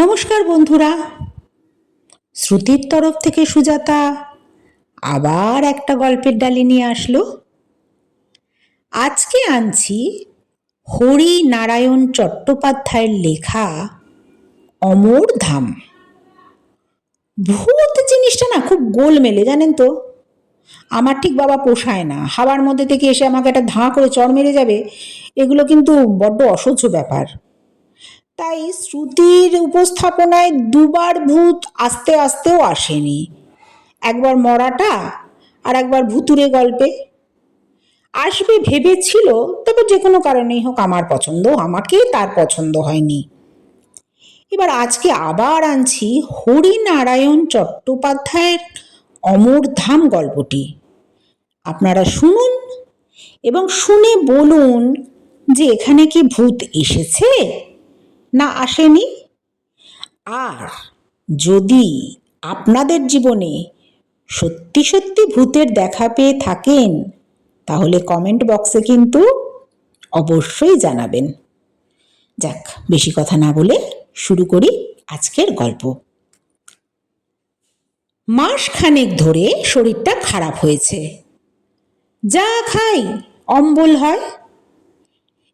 নমস্কার বন্ধুরা। শ্রুতির তরফ থেকে সুজাতা আবার একটা গল্পের ডালি নিয়ে আসলো। আজকে আনছি হরি নারায়ণ চট্টোপাধ্যায়ের লেখা অমর ধাম। ভূত জিনিসটা না খুব গোলমেলে, জানেন তো? আমার ঠিক বাবা পোষায় না। হাওয়ার মধ্যে থেকে এসে আমাকে একটা ধাঁ করে চড় মেরে যাবে, এগুলো কিন্তু বড্ড অসহ্য ব্যাপার। তাই শ্রুতির উপস্থাপনায় দুবার ভূত আস্তে আস্তেও আসেনি। একবার মরাটা আর একবার ভুতুরে গল্পে। আসবে ভেবেছিল, তবে যে কোনো কারণেই হোক আমার পছন্দ আমাকে তার পছন্দ হয়নি। এবার আজকে আবার আনছি হরিনারায়ণ চট্টোপাধ্যায়ের অমর ধাম গল্পটি। আপনারা শুনুন এবং শুনে বলুন যে এখানে কি ভূত এসেছে? না আসেনি? আর যদি আপনাদের জীবনে সত্যি সত্যি ভূতের দেখা পেয়ে থাকেন, তাহলে কমেন্ট বক্সে কিন্তু অবশ্যই জানাবেন। যাক, বেশি কথা না বলে শুরু করি আজকের গল্প। মাস খানেক ধরে শরীরটা খারাপ হয়েছে। যা খাই, অম্বল হয়।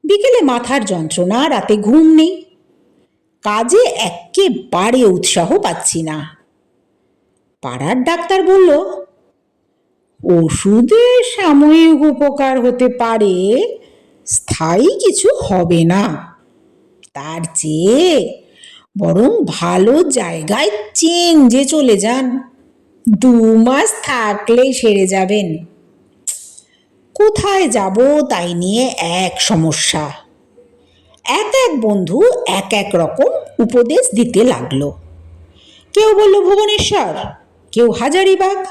বিকেলে মাথার যন্ত্রণা, রাতে ঘুম নেই। কাজে একেবারে উৎসাহ পাচ্ছি না। পাড়ার ডাক্তার বলল ওষুধে সাময়িক উপকার হতে পারে, স্থায়ী কিছু হবে না। তার চেয়ে বরং ভালো জায়গায় চেঞ্জে চলে যান। দু মাস থাকলেই সেরে যাবেন। কোথায় যাব তাই নিয়ে এক সমস্যা। এক এক বন্ধু এক এক রকম উপদেশ দিতে লাগল। কেউ বলল, ভুবনেশ্বর। কেউ, হাজারিবাগ।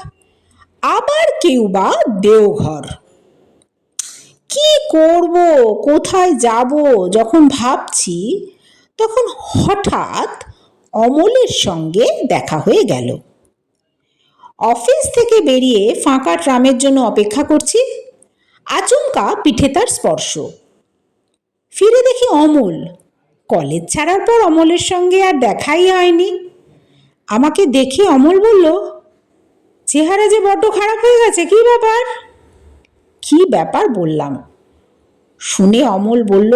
আবার কেউ বা, দেওঘর। কি করব? কোথায় যাব? যখন ভাবছি, তখন হঠাৎ অমলের সঙ্গে দেখা হয়ে গেল। অফিস থেকে বেরিয়ে ফাঁকা ট্রামের জন্য অপেক্ষা করছি। আচমকা পিঠে তার স্পর্শ। ফিরে দেখি অমল। কলেজ ছাড়ার পর অমলের সঙ্গে আর দেখাই হয়নি। আমাকে দেখে অমল বলল, চেহারা যে বড্ড খারাপ হয়ে গেছে, কি ব্যাপার? কি ব্যাপার বললাম? শুনে অমল বলল,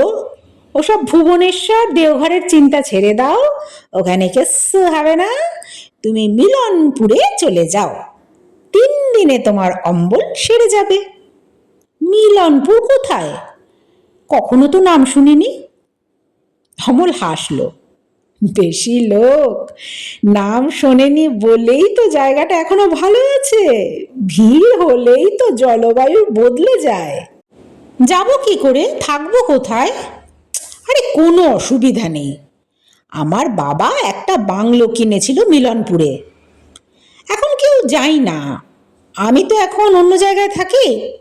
ওসব ভুবনেশ্বর দেওঘরের চিন্তা ছেড়ে দাও, ওখানে কিচ্ছু হবে না। তুমি মিলনপুরে চলে যাও। তিন দিনে তোমার অম্বল সেরে যাবে। মিলনপুর কোথায়? কখনো তো নাম শুনিনি? অমল হাসল। বেশি লোক, নাম শোনেনি বলেই তো জায়গাটা এখনও ভালো আছে। ভিড় হলেই তো জলবায়ু বদলে যায়। যাব কি করে? থাকব কোথায়? আরে কোনো অসুবিধা নেই। আমার বাবা একটা বাংলো কিনেছিল মিলনপুরে। এখন কেউ যাই না। আমি তো এখন অন্য জায়গায় থাকি।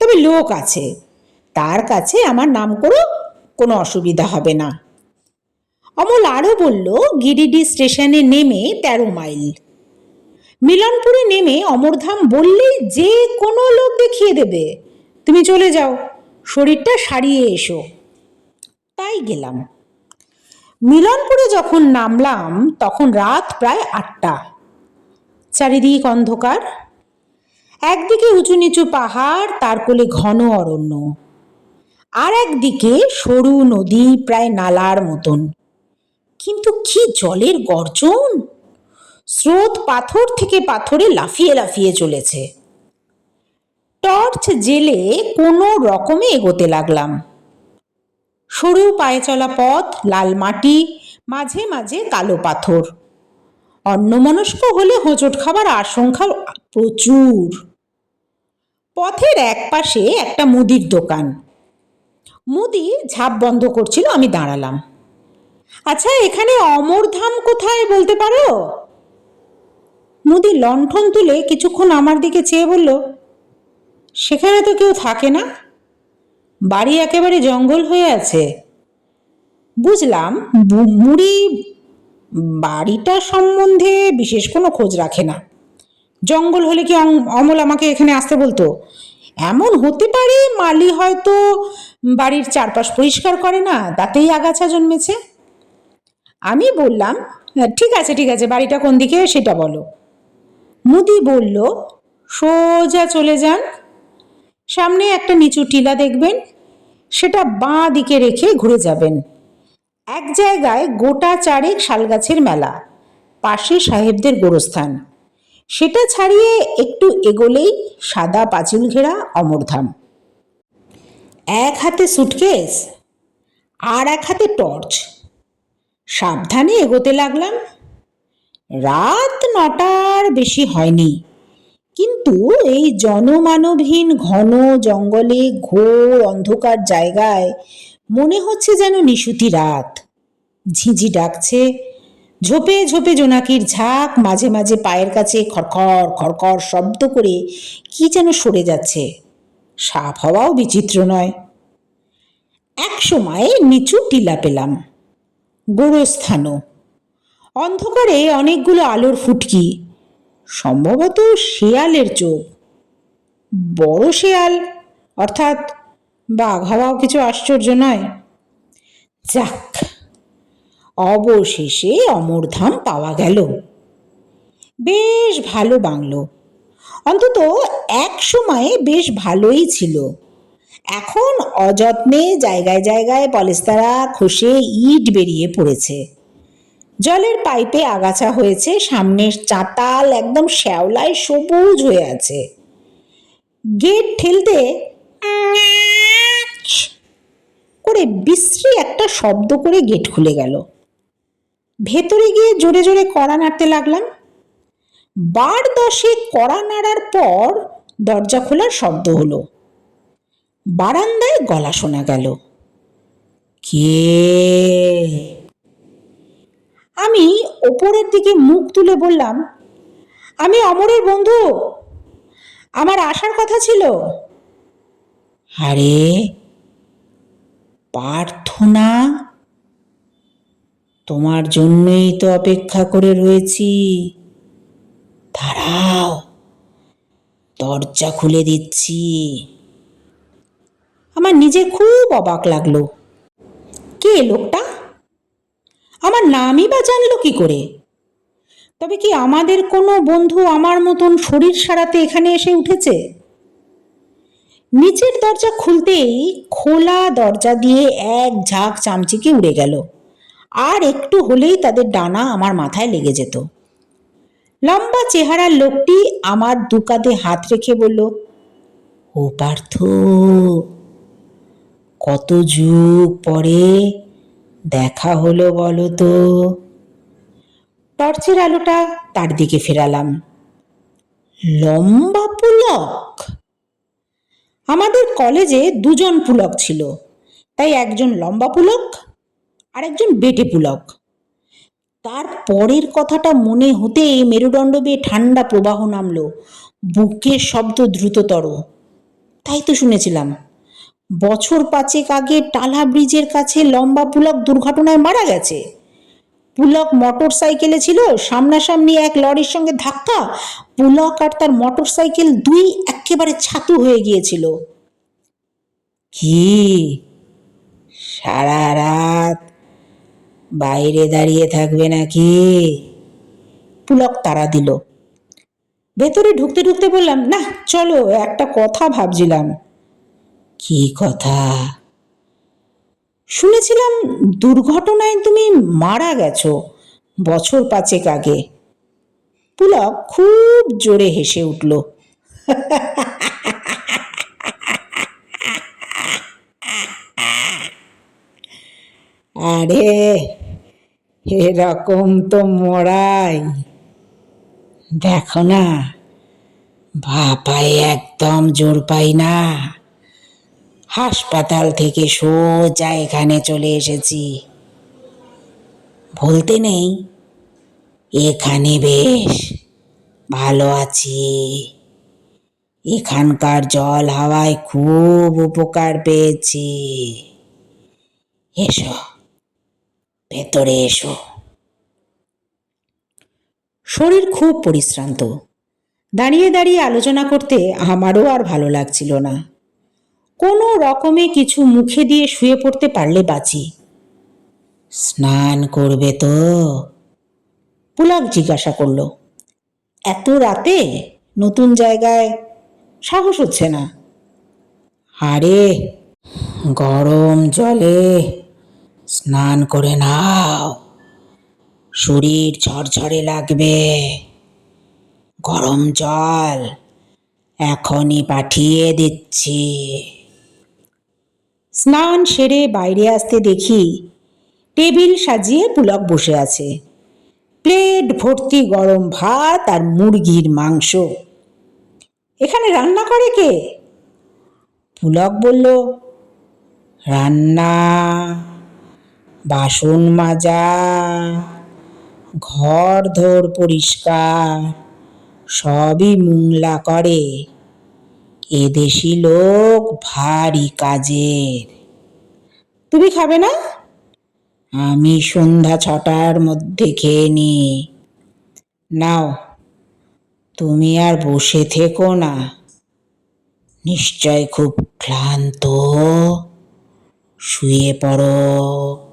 তবে লোক আছে। তার কাছে আমার নাম করো কোনো অসুবিধা হবে না। অমল আরও বলল, গিরিডি স্টেশনে নেমে তেরো মাইল। মিলনপুরে নেমে অমরধাম বললেই যে কোনো লোক দেখিয়ে দেবে। তুমি চলে যাও, শরীরটা সারিয়ে এসো। তাই গেলাম। মিলনপুরে যখন নামলাম, তখন রাত প্রায় আটটা। চারিদিক অন্ধকার। একদিকে উঁচু নিচু পাহাড়, তার কোলে ঘন অরণ্য। আর একদিকে সরু নদী প্রায় নালার মতন। কিন্তু কি জলের গর্জন? স্রোত পাথর থেকে পাথরে লাফিয়ে লাফিয়ে চলেছে। টর্চ জেলে কোনো রকমে এগোতে লাগলাম। সরু পায়ে চলা পথ, লাল মাটি, মাঝে মাঝে কালো পাথর। অন্যমনস্ক হলে হোঁচট খাবার আশঙ্কা প্রচুর। পথের এক পাশে একটা মুদির দোকান। মুদি ঝাঁপ বন্ধ করছিল, আমি দাঁড়ালাম। আচ্ছা এখানে অমরধাম কোথায় বলতে পারো? মুদি লণ্ঠন তুলে কিছুক্ষণ আমার দিকে চেয়ে বলল, সেখানে তো কেউ থাকে না। বাড়ি একেবারে জঙ্গল হয়ে আছে। বুঝলাম মুড়ি বাড়িটা সম্বন্ধে বিশেষ কোনো খোঁজ রাখে না। জঙ্গল হলে কি অম- অমল আমাকে এখানে আসতে বলতো? এমন হতে পারে মালি হয়তো বাড়ির চারপাশ পরিষ্কার করে না, তাতেই আগাছা জন্মেছে? আমি বললাম, ঠিক আছে ঠিক আছে, বাড়িটা কোন দিকে, সেটা বলো। মুদি বলল, সোজা চলে যান। সামনে একটা নিচু টিলা দেখবেন, সেটা বাঁ দিকে রেখে ঘুরে যাবেন। এক জায়গায় গোটা চারেক শালগাছের মেলা, পাশে সাহেবদের গোরস্থান। সেটা ছাড়িয়ে একটু এগোলেই সাদা পাঁচিল ঘেরা অমরধাম। এক হাতে সুটকেস আর এক হাতে টর্চ সাবধানে এগোতে লাগলাম। রাত নটার বেশি হয়নি। কিন্তু এই জনমানবহীন ঘন জঙ্গলে ঘোর অন্ধকার জায়গায় মনে হচ্ছে যেন নিশুতি রাত। ঝিঁঝি ডাকছে। ঝোপে ঝোপে জোনাকির ঝাঁক মাঝে মাঝে পায়ের কাছে খড়খড় খড়খড় শব্দ করে কি যেন সরে যাচ্ছে। সাপ হওয়াও বিচিত্র নয়। এক সময় নিচু টিলা পেলাম, গোরস্থানও। অন্ধকারে অনেকগুলো আলোর ফুটকি, সম্ভবত শেয়ালের চোখ। বড় শেয়াল, অর্থাৎ বাঘ হওয়াও কিছু আশ্চর্য নয়। যাক, অবশেষে অমরধাম পাওয়া গেল। বেশ ভালো বাংলো। অন্তত এক সময়ে বেশ ভালোই ছিল। এখন অযত্নে জায়গায় জায়গায় পলেস্তারা খসে ইট বেরিয়ে পড়েছে। জলের পাইপে আগাছা হয়েছে, সামনের চাতাল একদম শ্যাওলায় সবুজ হয়ে আছে। গেট ঠেলতে করে বিশ্রী একটা শব্দ করে গেট খুলে গেল। ভেতরে গিয়ে জোরে জোরে কড়া নাড়তে লাগলাম। বার দশে কড়া নাড়ার পর দরজা খোলার শব্দ হলো। বারান্দায় গলা শোনা গেল। কে? আমি ওপরের দিকে মুখ তুলে বললাম, আমি অমরের বন্ধু। আমার আসার কথা ছিল। আরে প্রার্থনা তোমার জন্যই তো অপেক্ষা করে রয়েছি। দাঁড়াও। দরজা খুলে দিচ্ছি। আমার নিজে খুব অবাক লাগল। কে লোকটা? আমার নামই বা জানলো কি করে? তবে কি আমাদের কোনো বন্ধু আমার মতন শরীর সারাতে এখানে এসে উঠেছে? নিচের দরজা খুলতেই খোলা দরজা দিয়ে এক ঝাঁক চামচিকে উড়ে গেল। আর একটু হলেই তাদের ডানা আমার মাথায় লেগে যেত। লম্বা চেহারার লোকটি আমার দু কাঁধে হাত রেখে বলল, ও পার্থ, কত যুগ পরে দেখা হলো বলো তো? টর্চের আলোটা তার দিকে ফেরালাম। লম্বা পুলক? আমাদের কলেজে দুজন পুলক ছিল, তাই একজন লম্বা পুলক আর একজন বেটে পুলক। তার পরের কথাটা মনে হতে মেরুদণ্ড বেয়ে ঠান্ডা প্রবাহ নামলো। বুকের শব্দ দ্রুততর। তাই তো শুনেছিলাম। বছর পাঁচেক আগে টালা ব্রিজের কাছে লম্বা পুলক দুর্ঘটনায় মারা গেছে। পুলক মোটর সাইকেলে ছিল, সামনাসামনি এক লরির সঙ্গে ধাক্কা, পুলক আর তার মোটর সাইকেল দুই একেবারে ছাতু হয়ে গিয়েছিল। কি? সারা রাত বাইরে দাঁড়িয়ে থাকবে নাকি? পুলক তারা দিল। ভেতরে ঢুকতে ঢুকতে বললাম, না, চলো, একটা কথা ভাবছিলাম। কি কথা? শুনেছিলাম দুর্ঘটনায় তুমি মারা গেছো বছর পাঁচেক আগে। পুলক খুব জোরে হেসে উঠল। আরে, এরকম তো মরাই। দেখো না ভাপায় একদম জোর পাই না। হাসপাতাল থেকে সোজা এখানে চলে এসেছি। বলতে নেই, এখানে বেশ ভালো আছি। এখানকার জল হাওয়ায় খুব উপকার পেয়েছি। এসো। ভেতরে এসো। শরীর খুব পরিশ্রান্ত। দাঁড়িয়ে দাঁড়িয়ে আলোচনা করতে আমারও আর ভালো লাগছিল না। কোনো রকমে কিছু মুখে দিয়ে শুয়ে পড়তে পারলে বাঁচি। স্নান করবে তো? পুলক জিজ্ঞাসা করল, এত রাতে নতুন জায়গায় সাহস হচ্ছে না? আরে, গরম জলে স্নান করে নাও। শরীর ঝরঝরে লাগবে। গরম জল এখনই পাঠিয়ে দিচ্ছি। স্নান সেরে বাইরে আসতে দেখি টেবিল সাজিয়ে পুলক বসে আছে। প্লেট ভর্তি গরম ভাত আর মুরগির মাংস। এখানে রান্না করে কে? পুলক বলল, রান্না। বাসন মাজা, ঘর ধর পরিষ্কার, সবই মুংলা করে। এদেশি লোক ভারী কাজের। তুমি খাবে না? আমি সন্ধ্যা ছটার মধ্যে খেয়ে নি নাও, তুমি আর বসে থেকো না। নিশ্চয় খুব ক্লান্ত। শুয়ে পড়ো।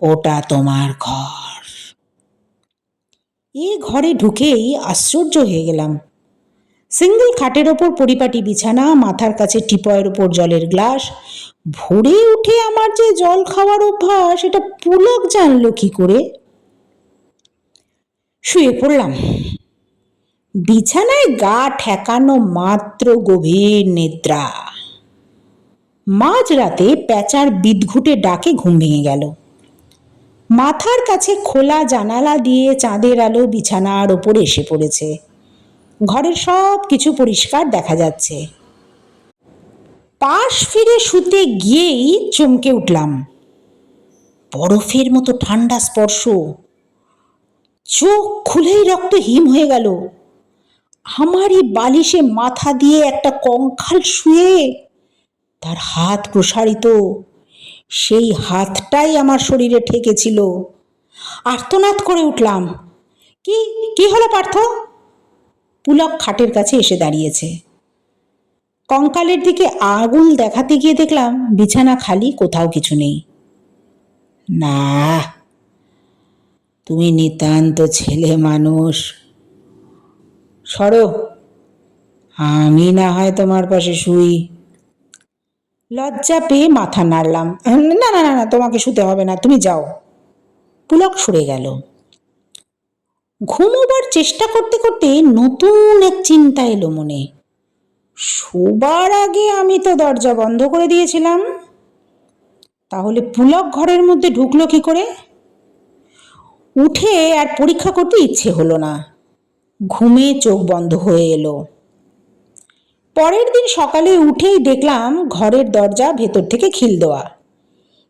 ওটা তোমার ঘর। এ ঘরে ঢুকেই আশ্চর্য হয়ে গেলাম। সিঙ্গেল খাটের ওপর পরিপাটি বিছানা, মাথার কাছে টিপয়ের ওপর জলের গ্লাস, ভোরে উঠে আমার যে জল খাওয়ার অভ্যাস এটা পুলক জানলো কি করে? শুয়ে পড়লাম। বিছানায় গা ঠেকানো মাত্র গভীর নিদ্রা। মাঝরাতে প্যাঁচার বিদঘুটে ডাকে ঘুম ভেঙে গেল। মাথার কাছে খোলা জানালা দিয়ে চাঁদের আলো বিছানার ওপর এসে পড়েছে। ঘরের সব কিছু পরিষ্কার দেখা যাচ্ছে। পাশ ফিরে শুতে গিয়েই চমকে উঠলাম। বরফের মতো ঠান্ডা স্পর্শ। চোখ খুলেই রক্ত হিম হয়ে গেল। আমারই বালিশে মাথা দিয়ে একটা কঙ্কাল শুয়ে তার হাত প্রসারিত। সেই হাতটাই আমার শরীরে ঠেকেছিল। আর্তনাদ করে উঠলাম। কি কি হলো পার্থ? পুলক খাটের কাছে এসে দাঁড়িয়েছে। কঙ্কালের দিকে আগুল দেখাতে গিয়ে দেখলাম বিছানা খালি, কোথাও কিছু নেই। না, তুমি নিতান্ত ছেলে মানুষ। সরো, আমি না হয় তোমার পাশে শুই। লজ্জা পেয়ে মাথা নাড়লাম। না না না না, তোমাকে শুতে হবে না, তুমি যাও। পুলক সরে গেল। ঘুমোবার চেষ্টা করতে করতে নতুন এক চিন্তা এলো মনে। শোবার আগে আমি তো দরজা বন্ধ করে দিয়েছিলাম। তাহলে পুলক ঘরের মধ্যে ঢুকলো কি করে? উঠে আর পরীক্ষা করতে ইচ্ছে হলো না। ঘুমে চোখ বন্ধ হয়ে এলো। পরের দিন সকালে উঠেই দেখলাম ঘরের দরজা ভেতর থেকে খিল দেওয়া।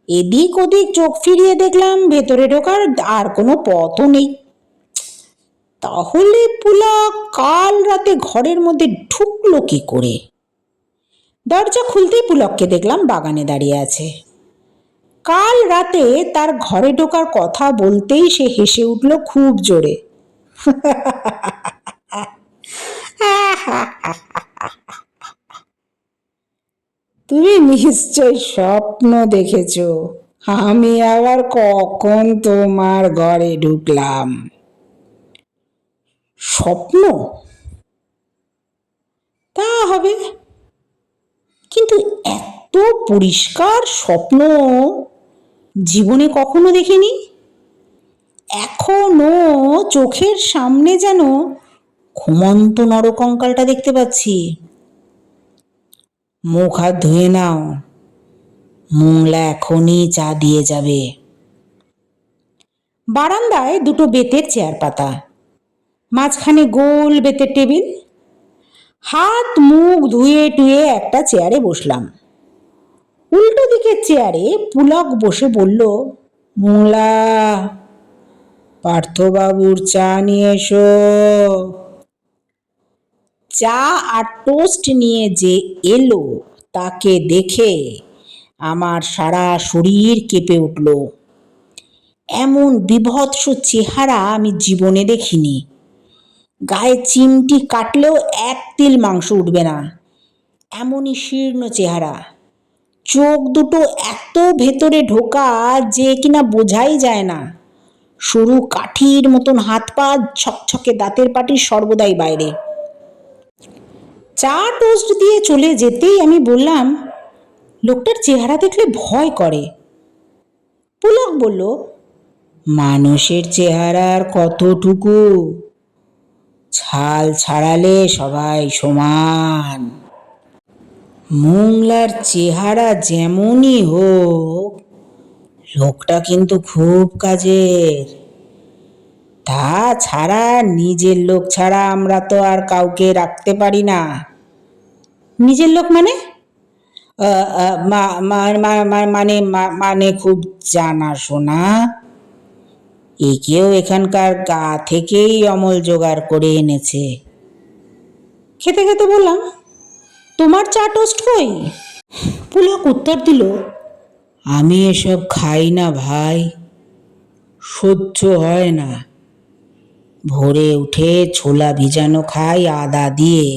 এদিক ওদিক চোখ ফিরিয়ে দেখলাম ভেতরে ঢোকার আর কোনো পথও নেই। তাহলে পুলা কাল রাতে ঘরের মধ্যে ঢুকলো কি করে? দরজা খুলতেই পুলককে দেখলাম বাগানে দাঁড়িয়ে আছে। কাল রাতে তার ঘরে ঢোকার কথা বলতেই সে হেসে উঠল খুব জোরে। তুমি নিশ্চয় স্বপ্ন দেখেছ। আমি আবার কখন তোমার ঘরে ঢুকলাম? স্বপ্ন? তা হবে। কিন্তু এত পরিষ্কার স্বপ্ন জীবনে কখনো দেখিনি। এখনও চোখের সামনে যেন ঘুমন্ত নরকঙ্কালটা দেখতে পাচ্ছি। মুখ হাত ধুয়ে নাও। মোংলা এখনই চা দিয়ে যাবে। বারান্দায় দুটো বেতের চেয়ার পাতা। মাঝখানে গোল বেতের টেবিল। হাত, মুখ ধুয়ে টুয়ে একটা চেয়ারে বসলাম। উল্টো দিকের চেয়ারে পুলক বসে বলল, মোংলা, পার্থবাবুর চা নিয়ে এসো। চা আর টোস্ট নিয়ে যে এলো, তাকে দেখে আমার সারা শরীর কেঁপে উঠল। এমন বিভৎস চেহারা আমি জীবনে দেখিনি। গায়ে চিমটি কাটলেও এক তিল মাংস উঠবে না। এমনই শীর্ণ চেহারা। চোখ দুটো এত ভেতরে ঢোকা যে কিনা বোঝাই যায় না। সরু কাঠির মতন হাত পা ছকছকে দাঁতের পাটি সর্বদাই বাইরে। চা টোস্ট দিয়ে চলে যেতেই আমি বললাম, লোকটার চেহারা দেখলে ভয় করে। পুলক বলল, মানুষের চেহারার কতটুকু? ছাল ছাড়ালে সবাই সমান। মোংলার চেহারা যেমনই হোক, লোকটা কিন্তু খুব কাজের। তাছাড়া নিজের লোক ছাড়া আমরা তো আর কাউকে রাখতে পারি না। নিজের লোক মানে? মানে মানে খুব জানাশোনা একেও এখানকার গা থেকেই অমল জোগাড় করে এনেছে। খেতে খেতে বললাম, তোমার চা টোস্ট কই? পুলক উত্তর দিল, আমি এসব খাই না ভাই, সহ্য হয় না। ভোরে উঠে ছোলা ভিজানো খাই আদা দিয়ে।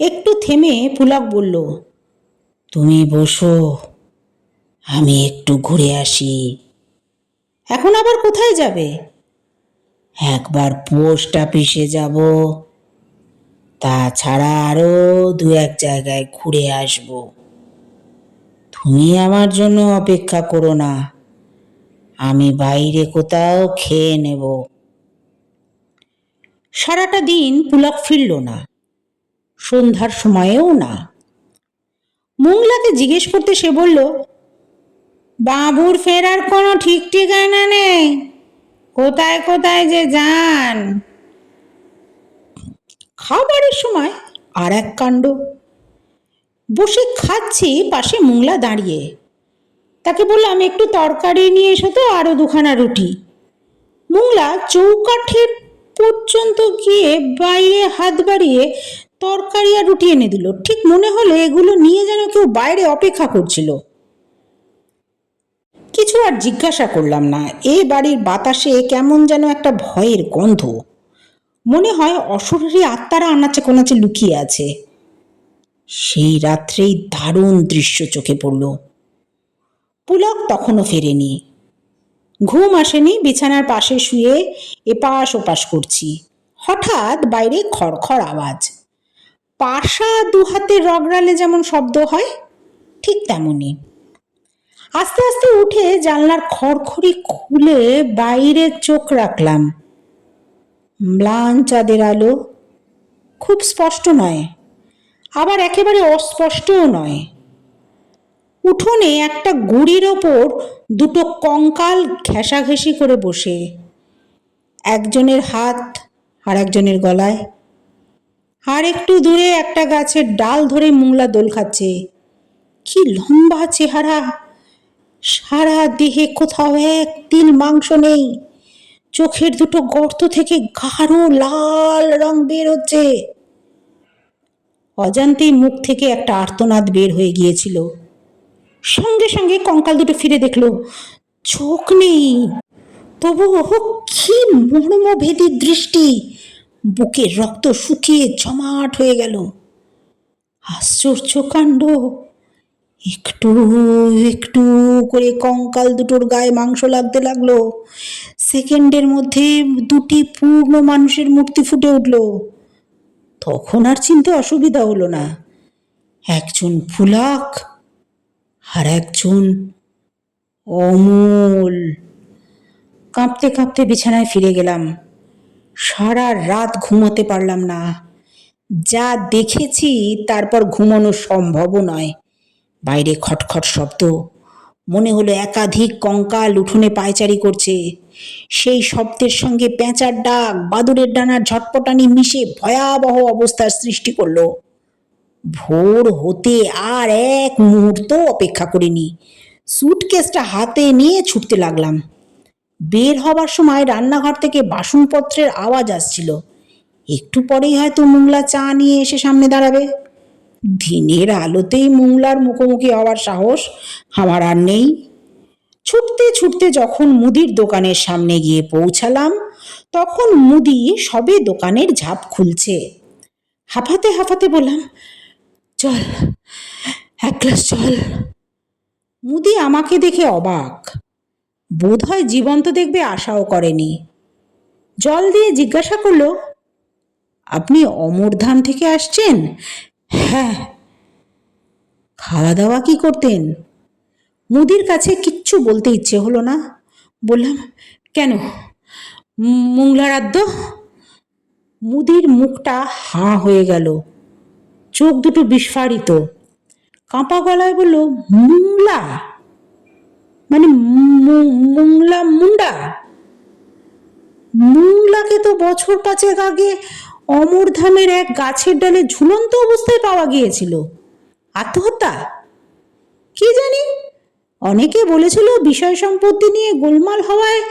একটু থেমে পুলক বলল, তুমি বসো, আমি একটু ঘুরে আসি। এখন আবার কোথায় যাবে? একবার পোস্ট অফিসে যাব, তাছাড়া আরও দু এক জায়গায় ঘুরে আসব। তুমি আমার জন্য অপেক্ষা করো না, আমি বাইরে কোথাও খেয়ে নেব। সারাটা দিন পুলক ফিরল না। সন্ধ্যার সময়েও না। মোংলাকে জিজ্ঞেস করতে সে বলল, বাবুর ফেরার কোনো ঠিক ঠিকানা নেই। কোথায় কোথায় যে যান? খাবারের সময় আর এক কাণ্ড। বসে খাচ্ছি পাশে মোংলা দাঁড়িয়ে। তাকে বললাম, একটু তরকারি নিয়ে এসো তো আরও দুখানা রুটি। মোংলা চৌকাঠের পর্যন্ত গিয়ে বাইরে হাত বাড়িয়ে তরকারি আর রুটি এনে দিল। ঠিক মনে হলো এগুলো নিয়ে যেন কেউ বাইরে অপেক্ষা করছিল। কিছু আর জিজ্ঞাসা করলাম না। এ বাড়ির বাতাসে কেমন যেন একটা ভয়ের গন্ধ। মনে হয় অশরীরী আত্মারা আনাচে কোনাচে লুকিয়ে আছে। সেই রাত্রেই দারুণ দৃশ্য চোখে পড়ল। পুলক তখনও ফেরেনি। ঘুম আসেনি, বিছানার পাশে শুয়ে এপাশ ওপাশ করছি। হঠাৎ বাইরে খড়খড় আওয়াজ। পাশা দু হাতে রগড়ালে যেমন শব্দ হয়, ঠিক তেমনই। আস্তে আস্তে উঠে জানলার খড়খড়ি খুলে বাইরে চোখ রাখলাম। ম্লান চাঁদের আলো খুব স্পষ্ট নয়, আবার একেবারে অস্পষ্টও নয়। উঠোনে একটা গুড়ির ওপর দুটো কঙ্কাল ঘেঁষাঘেঁষি করে বসে, একজনের হাত আর একজনের গলায়। আর একটু দূরে একটা গাছের ডাল ধরে মুংলা দোল খাচ্ছে। কি লম্বা চেহারা। সারা দেহে কোথাও এক তিল মাংস নেই। চোখের দুটো গর্ত থেকে গাঢ় লাল রং বের হচ্ছে। অজান্তেই মুখ থেকে একটা আর্তনাদ বের হয়ে গিয়েছিল। সঙ্গে সঙ্গে কঙ্কাল দুটো ফিরে দেখল, চোখ নেই। তবু কি মর্মভেদী দৃষ্টি। বুকের রক্ত শুকিয়ে জমাট হয়ে গেল। আশ্চর্য কাণ্ড। একটু একটু করে কঙ্কাল দুটোর গায়ে মাংস লাগতে লাগল। সেকেন্ডের মধ্যে দুটি পূর্ণ মানুষের মূর্তি ফুটে উঠল। তখন আর চিনতে অসুবিধা হলো না। একজন ফুলাক আর একজন অমূল। কাঁপতে কাঁপতে বিছানায় ফিরে গেলাম। সারা রাত ঘুমোতে পারলাম না। যা দেখেছি তারপর ঘুমানো সম্ভবও নয়। বাইরে খটখট শব্দ, মনে হলো একাধিক কঙ্কাল উঠোনে পায়চারি করছে। সেই শব্দের সঙ্গে পেঁচার ডাক বাদুরের ডানার ঝটপটানি মিশে ভয়াবহ অবস্থার সৃষ্টি করল। ভোর হতে আর এক মুহূর্ত অপেক্ষা করিনি। সুটকেসটা হাতে নিয়ে ছুটতে লাগলাম। বের হবার সময় রান্নাঘর থেকে বাসনপত্রের আওয়াজ আসছিল। একটু পরেই হয়তো মুংলা চা নিয়ে এসে সামনে দাঁড়াবে। দিনের আলোতেই মুংলার মুখোমুখি হওয়ার সাহস আমার আর নেই। ছুটতে ছুটতে যখন মুদির দোকানের সামনে গিয়ে পৌঁছালাম, তখন মুদি সবে দোকানের ঝাঁপ খুলছে। হাঁপাতে হাঁপাতে বললাম, চল, এক গ্লাস চল মুদি আমাকে দেখে অবাক। বোধহয় জীবন্ত দেখবে আশাও করেনি। জল দিয়ে জিজ্ঞাসা করল, আপনি অমরধাম থেকে আসছেন? হ্যাঁ। খাওয়া দাওয়া কি করতেন? মুদির কাছে কিচ্ছু বলতে ইচ্ছে হলো না। বললাম, কেন? মুংলারাধ্য মুদির মুখটা হাঁ হয়ে গেল। চোখ দুটো বিস্ফারিত। কাঁপা গলায় বলল মুংলা মানে মুংলা মুন্ডা? মুংলাকে তো বছর পাঁচেক আগে অমরধামের এক গাছের ডালে ঝুলন্ত অবস্থায় পাওয়া গিয়েছিল। আত্মহত্যা? কি জানি? অনেকে বলেছিল বিষয় সম্পত্তি নিয়ে গোলমাল হওয়ায়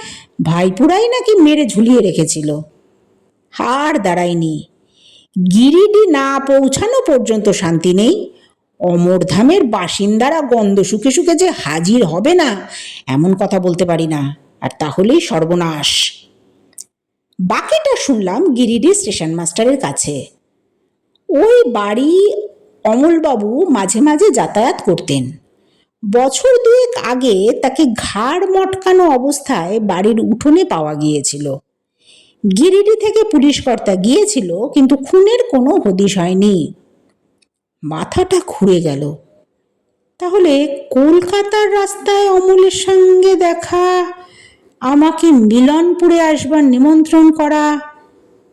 ভাইপুরাই নাকি মেরে ঝুলিয়ে রেখেছিল। হার দাঁড়ায়নি। গিরিডি না পৌঁছানো পর্যন্ত শান্তি নেই। অমরধামের বাসিন্দারা গন্ধ শুকে শুকে যে হাজির হবে না, এমন কথা বলতে পারি না। আর তাহলেই সর্বনাশ। বাকিটা শুনলাম গিরিডি স্টেশন মাস্টারের কাছে। ওই বাড়ি অমলবাবু মাঝে মাঝে যাতায়াত করতেন। বছর দুয়েক আগে তাকে ঘাড় মটকানো অবস্থায় বাড়ির উঠোনে পাওয়া গিয়েছিল। গিরিডি থেকে পুলিশ কর্তা গিয়েছিল, কিন্তু খুনের কোনো হদিশ হয়নি। মাথাটা ঘুরে গেল। তাহলে কলকাতার রাস্তায় অমলের সঙ্গে দেখা, আমাকে মিলনপুরে আসবার নিমন্ত্রণ করা,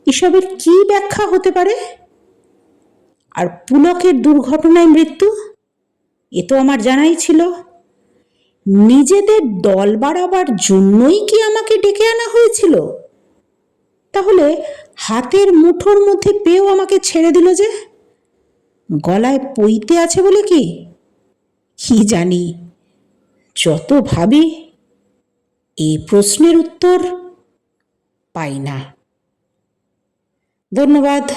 এসবের কি ব্যাখ্যা হতে পারে? আর পুলকের দুর্ঘটনায় মৃত্যু? এ তো আমার জানাই ছিল। নিজেদের দল বাড়াবার জন্যই কি আমাকে ডেকে আনা হয়েছিল? তাহলে হাতের মুঠোর মধ্যে পেয়েও আমাকে ছেড়ে দিল যে? গলায় পইতে আছে বলে কি? কি জানি? যত ভাবি এই প্রশ্নের উত্তর পাই না। ধন্যবাদ।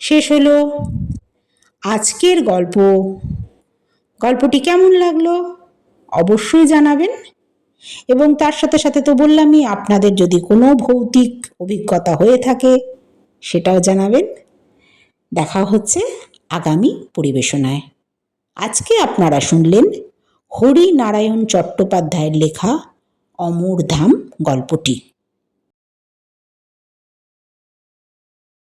শেষ হলো আজকের গল্প। গল্পটি কেমন লাগল অবশ্যই জানাবেন। এবং তার সাথে সাথে তো বললামই, আপনাদের যদি কোনো ভৌতিক অভিজ্ঞতা হয়ে থাকে, সেটাও জানাবেন। দেখা হচ্ছে আগামী পরিবেশনায়। আজকে আপনারা শুনলেন হরি নারায়ণ চট্টোপাধ্যায়ের লেখা অমর ধাম গল্পটি।